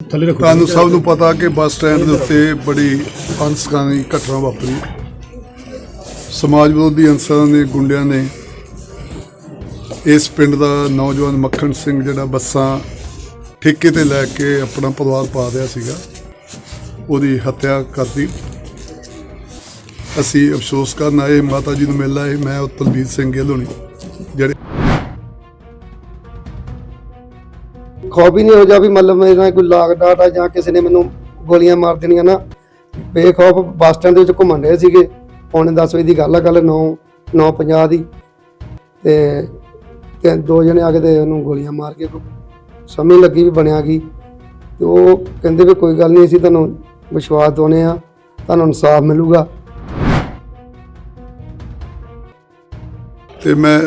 ਥੱਲੇ ਰੱਖੋ। ਤੁਹਾਨੂੰ ਸਭ ਨੂੰ ਪਤਾ ਕਿ ਬੱਸ ਸਟੈਂਡ ਦੇ ਉੱਤੇ ਬੜੀ ਅਨਸਕਾਨੀ ਘਟਨਾ ਵਾਪਰੀ। ਸਮਾਜ ਵਿਰੋਧੀ ਅਨਸਰਾਂ ਨੇ, ਗੁੰਡਿਆਂ ਨੇ ਇਸ ਪਿੰਡ ਦਾ ਨੌਜਵਾਨ ਮੱਖਣ ਸਿੰਘ ਜਿਹੜਾ ਬੱਸਾਂ ਠੇਕੇ ਤੇ ਲੈ ਕੇ ਆਪਣਾ ਪਰਿਵਾਰ ਪਾ ਰਿਹਾ ਸੀਗਾ, ਉਹਦੀ ਹੱਤਿਆ ਕਰਤੀ ਅਸੀਂ ਅਫਸੋਸ ਕਰਨ ਆਏ, ਮਾਤਾ ਜੀ ਨੂੰ ਮਿਲ ਆਏ, ਮੈਂ ਉਹ ਤਲਬੀਰ ਸਿੰਘ ਗਿੱਲ ਹੋਣੀ, ਜਿਹੜੇ ਖੌਫ ਹੀ ਨਹੀਂ ਹੋ ਜਾ ਵੀ ਮਤਲਬ ਮੇਰੇ ਨਾਲ ਕੋਈ ਲਾਗ ਡਾਟ ਆ ਜਾਂ ਕਿਸੇ ਨੇ ਮੈਨੂੰ ਗੋਲੀਆਂ ਮਾਰ ਦੇਣੀਆਂ ਨਾ। ਬੇਖੌਫ ਬੱਸ ਸਟੈਂਡ ਦੇ ਵਿੱਚ ਘੁੰਮਣ ਰਹੇ ਸੀਗੇ। ਪੌਣੇ 10 ਵਜੇ ਦੀ ਗੱਲ ਆ ਕੱਲ 9 9:50 ਦੀ। ਤੇ ਤੇ ਦੋ ਜਣੇ ਆ ਕੇ ਤੇ ਉਹਨੂੰ ਗੋਲੀਆਂ ਮਾਰ ਕੇ ਸਮਝ ਲੱਗੀ ਵੀ ਬਣਿਆ ਗਈ ਤੇ ਉਹ ਕਹਿੰਦੇ ਵੀ ਕੋਈ ਗੱਲ ਨਹੀਂ ਅਸੀਂ ਤੁਹਾਨੂੰ ਵਿਸ਼ਵਾਸ ਦਵਾਉਂਦੇ ਆ ਤੁਹਾਨੂੰ ਇਨਸਾਫ ਮਿਲੂਗਾ। ਤੇ ਮੈਂ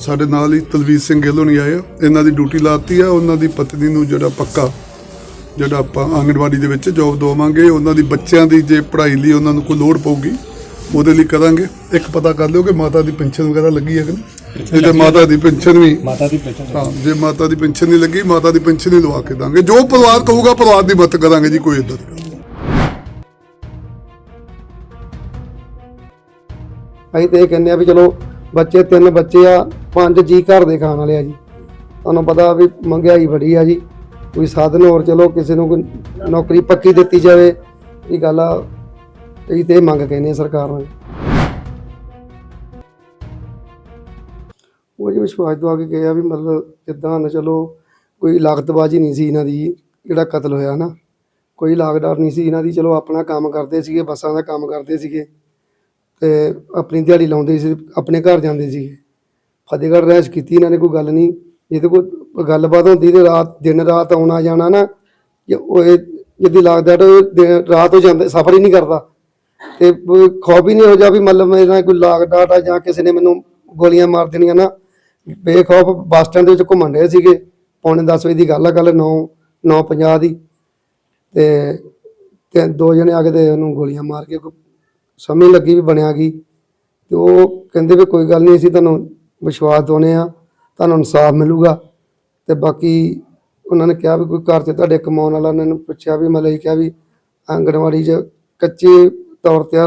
ਸਾਡੇ ਨਾਲ ਹੀ ਤਲਵੀਰ ਸਿੰਘ ਗਿੱਲ ਹੋਣੀ ਆਏ। ਇਹਨਾਂ ਦੀ ਡਿਊਟੀ ਲਾਤੀ ਆ ਉਹਨਾਂ ਦੀ ਪਤਨੀ ਨੂੰ ਜਿਹੜਾ ਪੱਕਾ ਜਿਹੜਾ ਆਪਾਂ ਆਂਗਣਵਾੜੀ ਦੇ ਵਿੱਚ ਜੋਬ ਦਵਾਵਾਂਗੇ ਉਹਨਾਂ ਦੀ ਬੱਚਿਆਂ ਦੀ ਜੇ ਪੜ੍ਹਾਈ ਲਈ ਉਹਨਾਂ ਨੂੰ ਕੋਈ ਲੋੜ ਪਊਗੀ ਉਹਦੇ ਲਈ ਕਰਾਂਗੇ ਇੱਕ ਪਤਾ ਕਰ ਲਿਓ ਕਿ ਮਾਤਾ ਦੀ ਪੈਨਸ਼ਨ ਵਗੈਰਾ ਲੱਗੀ ਹੈ ਕਿ ਨਹੀਂ ਤੇ ਮਾਤਾ ਦੀ ਪੈਨਸ਼ਨ ਵੀ ਮਾਤਾ ਦੀ ਪਹਿਚਾਣ ਹਾਂ ਜੇ ਮਾਤਾ ਦੀ ਪੈਨਸ਼ਨ ਨਹੀਂ ਲੱਗੀ ਮਾਤਾ ਦੀ ਪੈਨਸ਼ਨ ਹੀ ਲਵਾ ਕੇ ਦਾਂਗੇ ਜੋ ਪਰਿਵਾਰ ਕਹੂਗਾ ਪਰਿਵਾਰ ਦੀ ਮਦਦ ਕਰਾਂਗੇ ਜੀ ਕੋਈ ਇਦਾਂ ਦੀ ਗੱਲ ਨਹੀਂ। ਅਸੀਂ ਤੇ ਇਹ ਕਹਿੰਦੇ ਆ ਵੀ ਚਲੋ ਬੱਚੇ, ਤਿੰਨ ਬੱਚੇ ਆ, ਪੰਜ ਜੀ ਘਰ ਦੇ ਖਾਣ ਵਾਲੇ ਆ ਜੀ। ਤੁਹਾਨੂੰ ਪਤਾ ਵੀ ਮਹਿੰਗਾਈ ਬੜੀ ਆ ਜੀ। ਕੋਈ ਸਾਧਨ ਹੋਰ ਚਲੋ, ਕਿਸੇ ਨੂੰ ਕੋਈ ਨੌਕਰੀ ਪੱਕੀ ਦਿੱਤੀ ਜਾਵੇ, ਇਹ ਗੱਲ ਆ। ਅਸੀਂ ਤੇ ਮੰਗ ਕਹਿੰਦੇ ਸਰਕਾਰ ਨੂੰ। ਉਹ ਜੀ ਵਿਸ਼ਵਾਸ ਦਵਾ ਕੇ ਗਏ ਆ ਵੀ ਮਤਲਬ ਜਿੱਦਾਂ ਨਾ ਚਲੋ, ਕੋਈ ਲਾਗਤਬਾਜ਼ੀ ਨਹੀਂ ਸੀ ਇਹਨਾਂ ਦੀ, ਜਿਹੜਾ ਕਤਲ ਹੋਇਆ ਨਾ। ਕੋਈ ਲਾਗਡਾਰ ਨਹੀਂ ਸੀ ਇਹਨਾਂ ਦੀ, ਚਲੋ ਆਪਣਾ ਕੰਮ ਕਰਦੇ ਸੀਗੇ, ਬੱਸਾਂ ਦਾ ਕੰਮ ਕਰਦੇ ਸੀਗੇ। ਤੇ ਆਪਣੀ ਦਿਹਾੜੀ ਲਾਉਂਦੇ ਸੀ, ਆਪਣੇ ਘਰ ਜਾਂਦੇ ਸੀਗੇ ਫਤਿਹਗੜ੍ਹ ਰਹਿਸ਼ ਕੀਤੀ ਇਹਨਾਂ ਨੇ, ਕੋਈ ਗੱਲ ਨਹੀਂ। ਜੇ ਤੇ ਕੋਈ ਗੱਲਬਾਤ ਹੁੰਦੀ ਤੇ ਰਾਤ, ਦਿਨ ਰਾਤ ਆਉਣਾ ਜਾਣਾ ਨਾ, ਜੇ ਉਹ ਇਹ ਜਿੱਦੀ ਲੱਗਦਾ ਤਾਂ ਰਾਤ ਹੋ ਜਾਂਦੇ, ਸਫ਼ਰ ਹੀ ਨਹੀਂ ਕਰਦਾ। ਤੇ ਕੋਈ ਖੌਫ ਹੀ ਨਹੀਂ ਹੋ ਜਾ ਵੀ ਮਤਲਬ ਮੇਰੇ ਕੋਈ ਲਾਗ ਡਾਟ ਆ ਜਾਂ ਕਿਸੇ ਨੇ ਮੈਨੂੰ ਗੋਲੀਆਂ ਮਾਰ ਦੇਣੀਆਂ ਨਾ। ਬੇਖੌਫ ਬੱਸ ਸਟੈਂਡ ਦੇ ਵਿੱਚ ਘੁੰਮਣ ਰਹੇ ਸੀਗੇ। ਪੌਣੇ 10 ਵਜੇ ਦੀ ਗੱਲ ਆ ਕੱਲ 9 9:50 ਦੀ। ਤੇ ਤੇ ਦੋ ਜਣੇ ਆ ਕੇ ਤੇ ਉਹਨੂੰ ਗੋਲੀਆਂ ਮਾਰ ਕੇ ਸਮਝ ਲੱਗੀ ਵੀ ਬਣਿਆ ਕੀ ਤੇ ਉਹ ਕਹਿੰਦੇ ਵੀ ਕੋਈ ਗੱਲ ਨਹੀਂ ਅਸੀਂ ਤੁਹਾਨੂੰ ਵਿਸ਼ਵਾਸ ਦਵਾਉਂਦੇ ਆ ਤੁਹਾਨੂੰ ਇਨਸਾਫ ਮਿਲੂਗਾ ਤੇ ਬਾਕੀ ਉਹਨਾਂ ਨੇ ਕਿਹਾ ਵੀ ਕੋਈ ਘਰ 'ਚ ਤੁਹਾਡੇ ਕਮਾਉਣ ਵਾਲਾ ਉਹਨਾਂ ਨੂੰ ਪੁੱਛਿਆ ਵੀ ਮਤਲਬ ਇਹ ਕਿਹਾ ਵੀ ਆਂਗਣਵਾੜੀ 'ਚ ਕੱਚੇ ਤੌਰ ਤੇ ਆ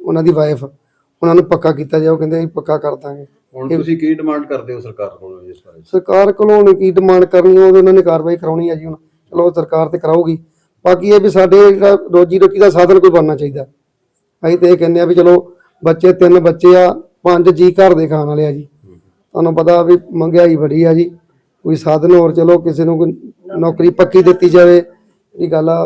ਉਹਨਾਂ ਦੀ ਵਾਈਫ ਉਹਨਾਂ ਨੂੰ ਪੱਕਾ ਕੀਤਾ ਜਾਓ ਕਹਿੰਦੇ ਅਸੀਂ ਪੱਕਾ ਕਰ ਦਾਂਗੇ। ਹੁਣ ਤੁਸੀਂ ਕੀ ਡਿਮਾਂਡ ਕਰਦੇ ਹੋ ਸਰਕਾਰ ਕੋਲੋਂ ਇਸ ਬਾਰੇ? ਸਰਕਾਰ ਕੋਲੋਂ ਹੁਣ ਕੀ ਡਿਮਾਂਡ ਕਰਨੀ ਉਹ ਉਹਨਾਂ ਨੇ ਕਾਰਵਾਈ ਕਰਾਉਣੀ ਹੈ ਜੀ ਹੁਣ। ਚਲੋ ਸਰਕਾਰ ਤੇ ਕਰਾਊਗੀ। ਬਾਕੀ ਇਹ ਵੀ ਸਾਡੇ ਜਿਹੜਾ ਰੋਜੀ ਰੋਟੀ ਦਾ ਸਾਧਨ ਕੋਈ ਬਣਨਾ ਚਾਹੀਦਾ। ਅਸੀਂ ਤੇ ਇਹ ਕਹਿੰਦੇ ਆ ਵੀ ਚਲੋ ਬੱਚੇ ਤਿੰਨ ਬੱਚੇ ਆ ਪੰਜ ਜੀ ਘਰ ਦੇ ਖਾਣ ਵਾਲੇ ਆ ਜੀ। ਤੁਹਾਨੂੰ ਪਤਾ ਵੀ ਮਹਿੰਗਾਈ ਬੜੀ ਆ ਜੀ। ਕੋਈ ਸਾਧਨ ਹੋਰ ਚਲੋ ਕਿਸੇ ਨੂੰ ਕੋਈ ਨੌਕਰੀ ਪੱਕੀ ਦਿੱਤੀ ਜਾਵੇ ਇਹ ਗੱਲ ਆ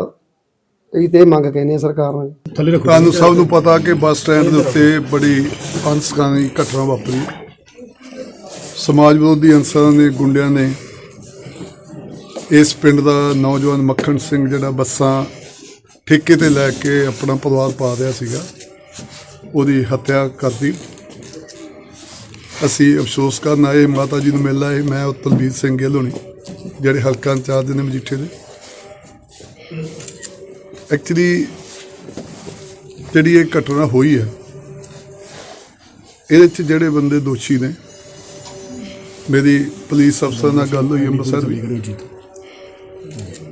ਅਸੀਂ ਤੇ ਇਹ ਮੰਗ ਕਹਿੰਦੇ ਆ ਸਰਕਾਰ ਨੂੰ। ਤੁਹਾਨੂੰ ਸਭ ਨੂੰ ਪਤਾ ਕਿ ਬੱਸ ਸਟੈਂਡ ਦੇ ਉੱਤੇ ਬੜੀ ਅਨਸਕਾਨੀ ਘਟਨਾ ਵਾਪਰੀ। ਸਮਾਜ ਵਿਰੋਧੀ ਅਨਸਰਾਂ ਨੇ ਗੁੰਡਿਆਂ ਨੇ ਇਸ ਪਿੰਡ ਦਾ ਨੌਜਵਾਨ ਮੱਖਣ ਸਿੰਘ ਜਿਹੜਾ ਬੱਸਾਂ ਠੇਕੇ ਤੇ ਲੈ ਕੇ ਆਪਣਾ ਪਰਿਵਾਰ ਪਾ ਰਿਹਾ ਸੀਗਾ। ਉਹਦੀ ਹੱਤਿਆ ਕਰਦੀ ਅਸੀਂ ਅਫਸੋਸ ਕਰਨ ਆਏ, ਮਾਤਾ ਜੀ ਨੂੰ ਮਿਲ ਆਏ, ਮੈਂ ਉਹ ਤਲਵੀਰ ਸਿੰਘ ਗਿੱਲ ਹੋਣੀ, ਜਿਹੜੇ ਹਲਕਾ ਇੰਚਾਰਜ ਨੇ ਮਜੀਠੇ ਦੇ। ਐਕਚੁਅਲੀ ਜਿਹੜੀ ਇਹ ਘਟਨਾ ਹੋਈ ਹੈ, ਇਹਦੇ 'ਚ ਜਿਹੜੇ ਬੰਦੇ ਦੋਸ਼ੀ ਨੇ, ਮੇਰੀ ਪੁਲਿਸ ਅਫਸਰ ਨਾਲ ਗੱਲ ਹੋਈ, ਅੰਮ੍ਰਿਤਸਰ ਵੀ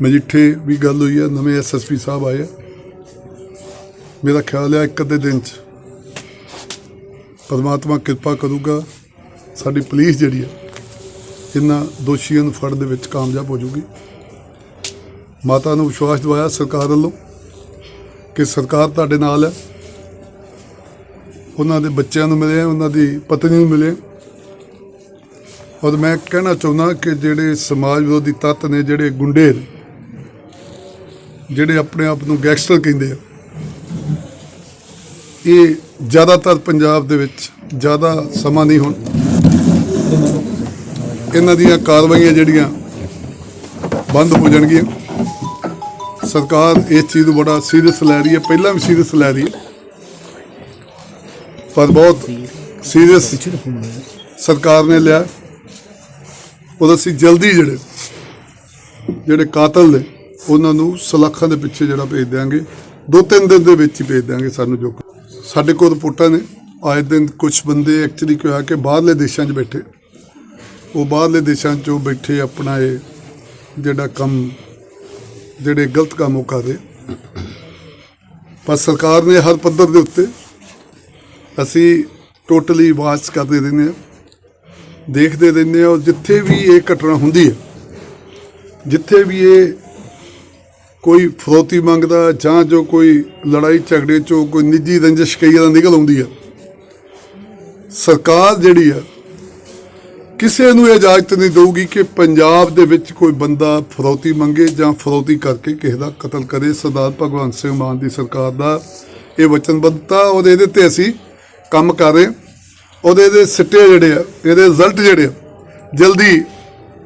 ਮਜੀਠੇ ਵੀ ਗੱਲ ਹੋਈ ਹੈ, ਨਵੇਂ ਐਸਐਸਪੀ ਸਾਹਿਬ ਆਏ ਆ। ਮੇਰਾ ਖਿਆਲ ਹੈ ਇੱਕ ਅੱਧੇ ਦਿਨ 'ਚ ਪਰਮਾਤਮਾ ਕਿਰਪਾ ਕਰੂਗਾ, ਸਾਡੀ ਪੁਲਿਸ ਜਿਹੜੀ ਹੈ ਇਹਨਾਂ ਦੋਸ਼ੀਆਂ ਨੂੰ ਫੜਨ ਦੇ ਵਿੱਚ ਕਾਮਯਾਬ ਹੋ ਜਾਊਗੀ ਮਾਤਾ ਨੂੰ ਵਿਸ਼ਵਾਸ ਦਿਵਾਇਆ ਸਰਕਾਰ ਵੱਲੋਂ ਕਿ ਸਰਕਾਰ ਤੁਹਾਡੇ ਨਾਲ ਹੈ ਉਹਨਾਂ ਦੇ ਬੱਚਿਆਂ ਨੂੰ ਮਿਲੇ, ਉਹਨਾਂ ਦੀ ਪਤਨੀ ਨੂੰ ਮਿਲੇ। ਔਰ ਮੈਂ ਕਹਿਣਾ ਚਾਹੁੰਦਾ ਕਿ ਜਿਹੜੇ ਸਮਾਜ ਵਿਰੋਧੀ ਤੱਤ ਨੇ, ਜਿਹੜੇ ਗੁੰਡੇ ਨੇ ਜਿਹੜੇ ਆਪਣੇ ਆਪ ਨੂੰ ਗੈਂਗਸਟਰ ਕਹਿੰਦੇ ਆ, ਇਹ ਜ਼ਿਆਦਾਤਰ ਪੰਜਾਬ ਦੇ ਵਿੱਚ ਜ਼ਿਆਦਾ ਸਮਾਂ ਨਹੀਂ ਹੁਣ। ਇਹਨਾਂ ਦੀਆਂ ਕਾਰਵਾਈਆਂ ਜਿਹੜੀਆਂ ਬੰਦ ਹੋ ਜਾਣਗੀਆਂ। ਸਰਕਾਰ ਇਸ ਚੀਜ਼ ਨੂੰ ਬੜਾ ਸੀਰੀਅਸ ਲੈ ਰਹੀ ਹੈ, ਪਹਿਲਾਂ ਵੀ ਸੀਰੀਅਸ ਲੈ ਰਹੀ ਹੈ। ਪਰ ਬਹੁਤ ਸੀਰੀਅਸ ਸਰਕਾਰ ਨੇ ਲਿਆ। ਉਹਦਾ ਅਸੀਂ ਜਲਦੀ ਜਿਹੜੇ ਜਿਹੜੇ ਕਾਤਲ ਨੇ ਉਹਨਾਂ ਨੂੰ ਸਲਾਖਾਂ ਦੇ ਪਿੱਛੇ ਜਿਹੜਾ ਭੇਜ ਦਿਆਂਗੇ। ਦੋ ਤਿੰਨ ਦਿਨ ਦੇ ਵਿੱਚ ਹੀ ਭੇਜ ਦਿਆਂਗੇ ਸਾਨੂੰ ਜੋ ਸਾਡੇ ਕੋਲ ਰਿਪੋਰਟਾਂ ਨੇ। ਆਏ ਦਿਨ ਕੁਝ ਬੰਦੇ ਐਕਚੁਅਲੀ ਕਿਹਾ ਕਿ ਬਾਹਰਲੇ ਦੇਸ਼ਾਂ 'ਚ ਬੈਠੇ। ਉਹ ਬਾਹਰਲੇ ਦੇਸ਼ਾਂ 'ਚੋਂ ਬੈਠੇ ਆਪਣਾ ਇਹ ਜਿਹੜਾ ਕੰਮ, ਜਿਹੜੇ ਗਲਤ ਕੰਮ ਉਹ ਕਰ ਰਹੇ। ਪਰ ਸਰਕਾਰ ਨੇ ਹਰ ਪੱਧਰ ਦੇ ਉੱਤੇ ਅਸੀਂ ਟੋਟਲੀ ਵਾਚ ਕਰਦੇ ਰਹਿੰਦੇ ਹਾਂ। ਦੇਖਦੇ ਰਹਿੰਦੇ ਹਾਂ ਔਰ ਜਿੱਥੇ ਵੀ ਇਹ ਘਟਨਾ ਹੁੰਦੀ ਹੈ, ਜਿੱਥੇ ਵੀ ਇਹ ਕੋਈ ਫਰੋਤੀ ਮੰਗਦਾ ਜਾਂ ਜੋ ਕੋਈ ਲੜਾਈ ਝਗੜੇ ਚੋਂ ਕੋਈ ਨਿੱਜੀ ਰੰਜਿਸ਼ ਕਈ ਦਾ ਨਿਕਲ ਆਉਂਦੀ ਆ ਸਰਕਾਰ ਜਿਹੜੀ ਆ ਕਿਸੇ ਨੂੰ ਇਜਾਜ਼ਤ ਨਹੀਂ ਦੇਊਗੀ ਕਿ ਪੰਜਾਬ ਦੇ ਵਿੱਚ ਕੋਈ ਬੰਦਾ ਫਰੋਤੀ ਮੰਗੇ ਜਾਂ ਫਰੋਤੀ ਕਰਕੇ ਕਿਸੇ ਦਾ ਕਤਲ ਕਰੇ ਸਰਦਾਰ ਭਗਵੰਤ ਸਿੰਘ ਮਾਨ ਦੀ ਸਰਕਾਰ ਦਾ ਇਹ ਵਚਨਬੱਧਤਾ ਉਹਦੇ ਇਹਦੇ ਤੇ ਅਸੀਂ ਕੰਮ ਕਰ ਰਹੇ ਹਾਂ। ਉਹਦੇ ਦੇ ਸਿੱਟੇ ਜਿਹੜੇ ਆ, ਇਹਦੇ ਰਿਜ਼ਲਟ ਜਿਹੜੇ ਆ, ਜਲਦੀ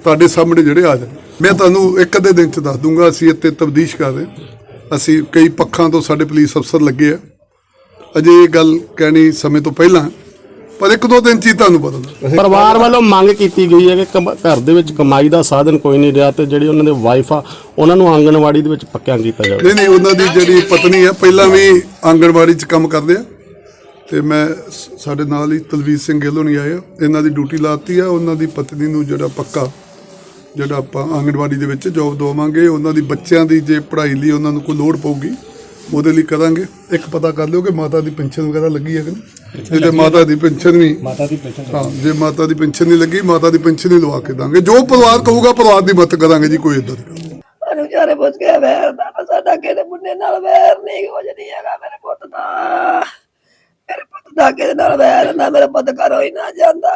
ਤੁਹਾਡੇ ਸਾਹਮਣੇ ਜਿਹੜੇ ਆ ਜਾਣ। ਮੈਂ ਤੁਹਾਨੂੰ ਇੱਕ ਅੱਧੇ ਦਿਨ ਚ ਦੱਸ ਦੂੰਗਾ ਅਸੀਂ ਇੱਥੇ ਤਬਦੀਸ਼ ਕਰ ਰਹੇ। ਅਸੀਂ ਕਈ ਪੱਖਾਂ ਤੋਂ ਸਾਡੇ ਪੁਲਿਸ ਅਫਸਰ ਲੱਗੇ ਆ। ਅਜੇ ਇਹ ਗੱਲ ਕਹਿਣੀ ਸਮੇਂ ਤੋਂ ਪਹਿਲਾਂ। ਪਰ ਇੱਕ ਦੋ ਦਿਨ ਚ ਹੀ ਤੁਹਾਨੂੰ ਪਤਾ ਲੱਗ ਪਰਿਵਾਰ ਵੱਲੋਂ ਮੰਗ ਕੀਤੀ ਗਈ ਹੈ ਕਿ ਘਰ ਦੇ ਵਿੱਚ ਕਮਾਈ ਦਾ ਸਾਧਨ ਕੋਈ ਨਹੀਂ ਰਿਹਾ ਤੇ ਜਿਹੜੀ ਉਹਨਾਂ ਦੇ ਵਾਈਫ ਆ ਉਹਨਾਂ ਨੂੰ ਆਂਗਣਵਾੜੀ ਦੇ ਵਿੱਚ ਪੱਕਿਆਂ ਕੀਤਾ ਜਾਵੇ। ਨਹੀਂ ਨਹੀਂ ਉਹਨਾਂ ਦੀ ਜਿਹੜੀ ਪਤਨੀ ਹੈ ਪਹਿਲਾਂ ਵੀ ਆਂਗਣਵਾੜੀ 'ਚ ਕੰਮ ਕਰਦੇ ਆ। ਤੇ ਮੈਂ ਸਾਡੇ ਨਾਲ ਹੀ ਤਲਵੀਰ ਸਿੰਘ ਗਿੱਲ ਨਹੀਂ ਆਏ ਆ। ਇਹਨਾਂ ਦੀ ਡਿਊਟੀ ਲਾਤੀ ਆ ਉਹਨਾਂ ਦੀ ਪਤਨੀ ਨੂੰ ਜਿਹੜਾ ਪੱਕਾ ਜਿਹੜਾ ਆਪਾਂ ਆਂਗਣਵਾੜੀ ਦੇ ਵਿੱਚ ਜੋਬ ਦਵਾਵਾਂਗੇ ਉਹਨਾਂ ਦੀ ਬੱਚਿਆਂ ਦੀ ਜੇ ਪੜ੍ਹਾਈ ਲਈ ਉਹਨਾਂ ਨੂੰ ਕੋਈ ਲੋੜ ਪਊਗੀ ਉਹਦੇ ਲਈ ਕਰਾਂਗੇ। ਇੱਕ ਪਤਾ ਕਰ ਲਿਓ ਕਿ ਮਾਤਾ ਦੀ ਪੈਨਸ਼ਨ ਵਗੈਰਾ ਲੱਗੀ ਹੈ ਕਿ ਨਹੀਂ? ਜੇ ਤੇ ਮਾਤਾ ਦੀ ਪੈਨਸ਼ਨ ਵੀ ਮਾਤਾ ਦੀ ਪੈਨਸ਼ਨ ਹਾਂ ਜੇ ਮਾਤਾ ਦੀ ਪੈਨਸ਼ਨ ਨਹੀਂ ਲੱਗੀ ਮਾਤਾ ਦੀ ਪੈਨਸ਼ਨ ਹੀ ਲਵਾ ਕੇ ਦਾਂਗੇ। ਜੋ ਪਰਿਵਾਰ ਕਹੂਗਾ ਪਰਿਵਾਰ ਦੀ ਮਦਦ ਕਰਾਂਗੇ ਜੀ ਕੋਈ ਇਦਾਂ ਦੀ ਗੱਲ ਨਹੀਂ। ਸਾਨੂੰ ਵਿਚਾਰੇ ਪੁੱਛ ਕੇ ਵੈਰ ਦਾ ਸਾਡਾ ਕਿਹਦੇ ਮੁੰਡੇ ਨਾਲ ਵੈਰ ਨਹੀਂ ਕੁਝ ਨਹੀਂ ਹੈਗਾ ਮੇਰੇ ਪੁੱਤ ਦਾ। ਮੇਰੇ ਪੁੱਤ ਦਾ ਕਿਹਦੇ ਨਾਲ ਵੈਰ ਨਾ ਮੇਰੇ ਪੁੱਤ ਘਰੋਂ ਹੀ ਨਾ ਜਾਂਦਾ।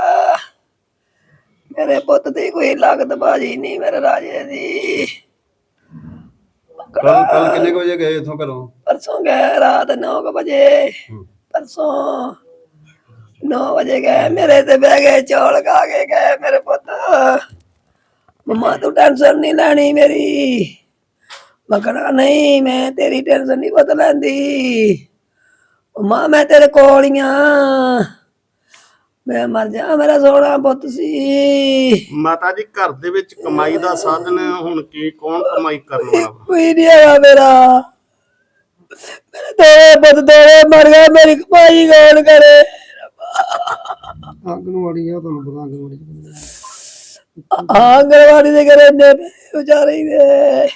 ਮੇਰੇ ਪੁੱਤ ਦੀ ਕੋਈ ਲਾਗਤ ਬਾਜੀ ਨਹੀਂ ਮੇਰੇ ਰਾਜੇ ਦੀ। ਕੱਲ ਕੱਲ ਕਿੰਨੇ ਕੁ ਵਜੇ ਗਏ ਇੱਥੋਂ ਘਰੋਂ? ਪਰਸੋਂ ਗਏ ਰਾਤ 9 ਵਜੇ। ਪਰਸੋਂ 9 ਵਜੇ ਗਏ। ਮੇਰੇ ਤੇ ਬਹਿ ਗਏ ਚੌਲ ਖਾ ਕੇ ਗਏ ਮੇਰੇ ਪੁੱਤ। ਮਮਾ ਤੂੰ ਟੈਨਸ਼ਨ ਨਹੀਂ ਲੈਣੀ ਮੇਰੀ। ਮਕਣਾ ਨਹੀਂ ਮੈਂ ਤੇਰੀ ਟੈਨਸ਼ਨ ਨਹੀਂ ਬਤ ਲੈਂਦੀ। ਮਮਾ ਮੈਂ ਤੇਰੇ ਕੋਲ ਹੀ ਆ। ਮੈਂ ਮਰ ਜਾ ਮੇਰਾ ਸੋਹਣਾ ਪੁੱਤ ਸੀ। ਮਾਤਾ ਜੀ ਘਰ ਦੇ ਵਿੱਚ ਕਮਾਈ ਦਾ ਸਾਧਨ ਹੁਣ ਕੀ ਕੌਣ ਕਮਾਈ ਕਰਨ ਵਾਲਾ ਕੋਈ ਨਹੀਂ ਹੈਗਾ ਮੇਰਾ। ਮੇਰੇ ਦੋਵੇਂ ਪੁੱਤ ਦੋਵੇਂ ਮਰ ਗਏ ਮੇਰੀ ਕਮਾਈ ਕੌਣ ਕਰੇ? ਆਂਗਣਵਾੜੀ ਆ ਤੁਹਾਨੂੰ ਪਤਾ ਆਂਗਣਵਾੜੀ ਚ ਬੰਦੇ ਆ। ਆਂਗਣਵਾੜੀ ਦੇ ਘਰੇ ਨੇ ਵਿਚਾਰੇ ਹੀ ਦੇ